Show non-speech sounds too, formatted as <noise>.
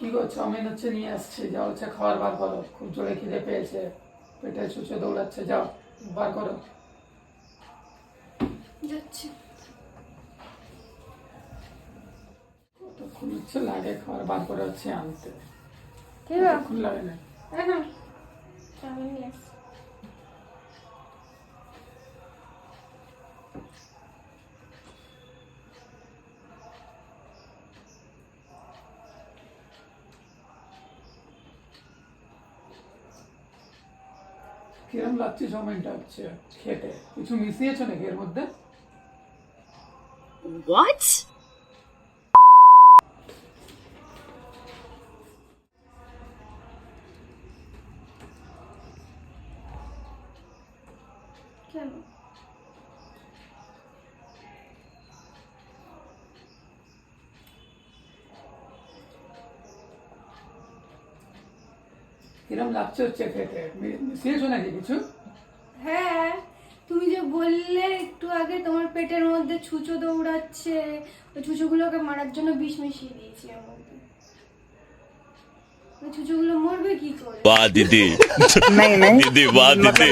কি করছ অমিন হচ্ছে নিয়ে আসছি যাও হচ্ছে খাবার বার করো খুব জোরে খিদে পেয়েছে পেটে চুচে দৌড়াচ্ছে যাও বার করো। যাচ্ছি। কতক্ষণ হচ্ছে লাগে খাবার বার করে হচ্ছে আনতে? কতক্ষণ লাগে না আরে না চাউমিন নিয়ে আসছি কিরম লাগছে চাউমিনটা হচ্ছে খেতে? কিছু মিশিয়েছো নাকি এর মধ্যে? হোয়াট কেন? কিরম লাগছে হচ্ছে খেতে? মিশিয়েছো নাকি কিছু? হ্যাঁ তুমি যে বললে একটু আগে তোমার পেটের মধ্যে ছুঁচো দৌড়াচ্ছে ওই ছুঁচোগুলোকে মারার জন্য বিষ মিশিয়ে দিয়েছি এর মধ্যে। ওই মরবে কি করে? বাহ দিদি। <laughs> দিদি বাহ দিদি।